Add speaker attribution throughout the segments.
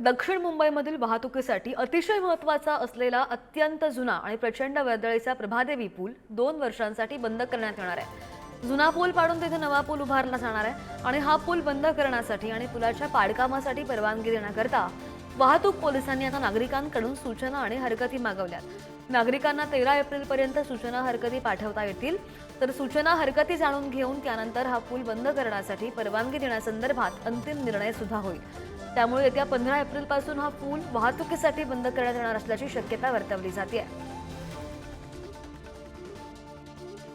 Speaker 1: दक्षिण मुंबईमधील वाहतुकीसाठी अतिशय महत्त्वाचा असलेला अत्यंत जुना आणि प्रचंड वर्दळीचा प्रभादेवी पूल दोन वर्षांसाठी बंद करण्यात येणार आहे. जुना पूल पाडून तिथे नवा पूल उभारला जाणार आहे आणि हा पूल बंद करण्यासाठी आणि पुलाच्या पाडकामासाठी परवानगी देण्याकरता वाहतूक पोलिसांनी आता नागरिकांकडून सूचना आणि हरकती मागवल्यात. नागरिकांना तेरा एप्रिलपर्यंत सूचना हरकती पाठवता येतील. तर सूचना हरकती जाणून घेऊन त्यानंतर हा पूल बंद करण्यासाठी परवानगी देण्यासंदर्भात अंतिम निर्णय सुद्धा होईल. त्यामुळे येत्या पंधरा एप्रिलपासून हा पूल वाहतुकीसाठी बंद करण्यात येणार असल्याची शक्यता वर्तवली जाते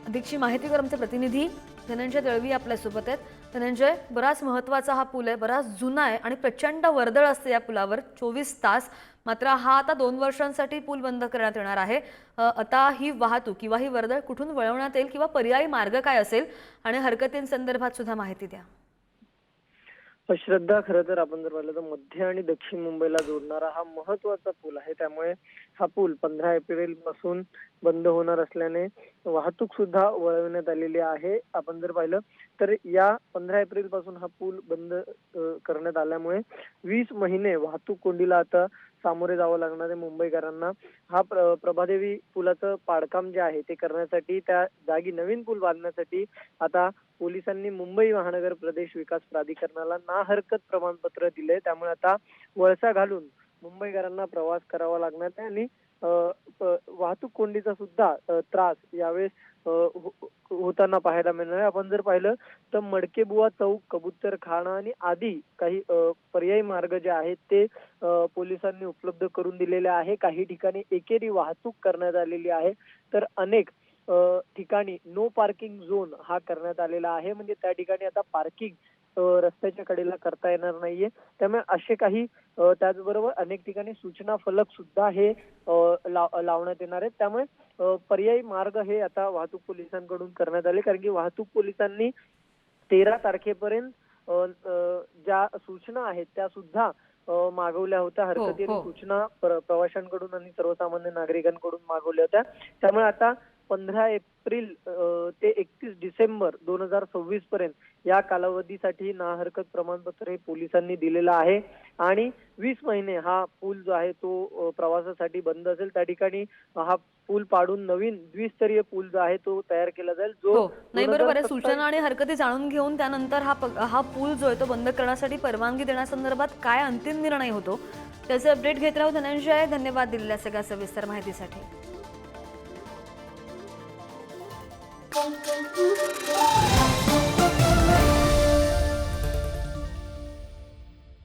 Speaker 1: अधिकची माहिती कर आमचे प्रतिनिधी धनंजय दळवी आपल्यासोबत आहेत. धनंजय बराच महत्त्वाचा हा पूल आहे बराच जुना आहे आणि प्रचंड वर्दळ असते या पुलावर चोवीस तास. मात्र हा आता दोन वर्षांसाठी पूल बंद करण्यात येणार आहे. आता ही वाहतूक किंवा ही वर्दळ कुठून वळवण्यात येईल किंवा पर्यायी मार्ग काय असेल? आणि हरकतींसंदर्भात सुद्धा माहिती द्या.
Speaker 2: श्रद्धा खरं तर आपण जर पाहिलं तर मध्य आणि दक्षिण मुंबईला जोडणारा हा महत्त्वाचा पूल आहे. त्यामुळे हा पूल पंधरा एप्रिलपासून बंद होणार असल्याने वाहतूक सुद्धा वळवण्यात आलेली आहे. आपण जर पाहिलं तर या पंधरा एप्रिलपासून हा पूल बंद करण्यात आल्यामुळे वीस महिने वाहतूक कोंडीला आता सामोरे जावं लागणार आहे मुंबईकरांना. हा प्र- प्रभादेवी पुलाचं पाडकाम जे आहे ते करण्यासाठी त्या जागी नवीन पूल बांधण्यासाठी आता पोलिसांनी मुंबई महानगर प्रदेश विकास प्राधिकरणाला ना हरकत प्रमाणपत्र दिले त्यामुळे आता वळसा घालून मुंबईकरांना प्रवास करावा लागणार आहे आणि वाहतूक कोंडीचा सुद्धा त्रास यावेळेस हो- होताना पाहायला मिळणार आहे. आपण जर पाहिलं तर मडकेबुवा चौक कबूतर खाणा आणि आदी काही पर्यायी मार्ग जे आहेत ते पोलिसांनी उपलब्ध करून दिलेले आहे. काही ठिकाणी एकेरी वाहतूक करण्यात आलेली आहे. तर अनेक ठिकाणी नो पार्किंग झोन हा करण्यात आलेला आहे. म्हणजे त्या ठिकाणी आता पार्किंग रस्त्याच्या कडेला करता येणार नाहीये. त्यामुळे असे काही त्याचबरोबर अनेक ठिकाणी सूचना फलक सुद्धा हे लावण्यात येणार आहेत. त्यामुळे पर्यायी मार्ग हे आता वाहतूक पोलिसांकडून करण्यात आले. कारण की वाहतूक पोलिसांनी तेरा तारखेपर्यंत ज्या सूचना आहेत त्या सुद्धा मागवल्या होत्या. हरकती आणि
Speaker 1: हो.
Speaker 2: सूचना प्र- प्रवाशांकडून आणि सर्वसामान्य नागरिकांकडून मागवल्या होत्या. त्यामुळे आता पंधरा एप्रिल ते एकतीस डिसेंबर दोन हजार सव्वीस पर्यंत या कालावधीसाठी ना हरकत प्रमाणपत्र हे पोलिसांनी दिलेलं आहे. आणि वीस महिने हा पूल जो आहे तो प्रवासासाठी बंद असेल. त्या ठिकाणी हा पूल पाडून नवीन द्विस्तरीय पूल जो आहे तो तयार केला जाईल जो
Speaker 1: हो. नाही बरोबर आहे.
Speaker 2: 2027
Speaker 1: सूचना आणि हरकती जाणून घेऊन त्यानंतर हा हा पूल जो आहे तो बंद करण्यासाठी परवानगी देण्यासंदर्भात काय अंतिम निर्णय होतो त्याचे अपडेट घेत राहू. धनंजय धन्यवाद दिलेल्या सगळ्या सविस्तर माहितीसाठी. Thank you.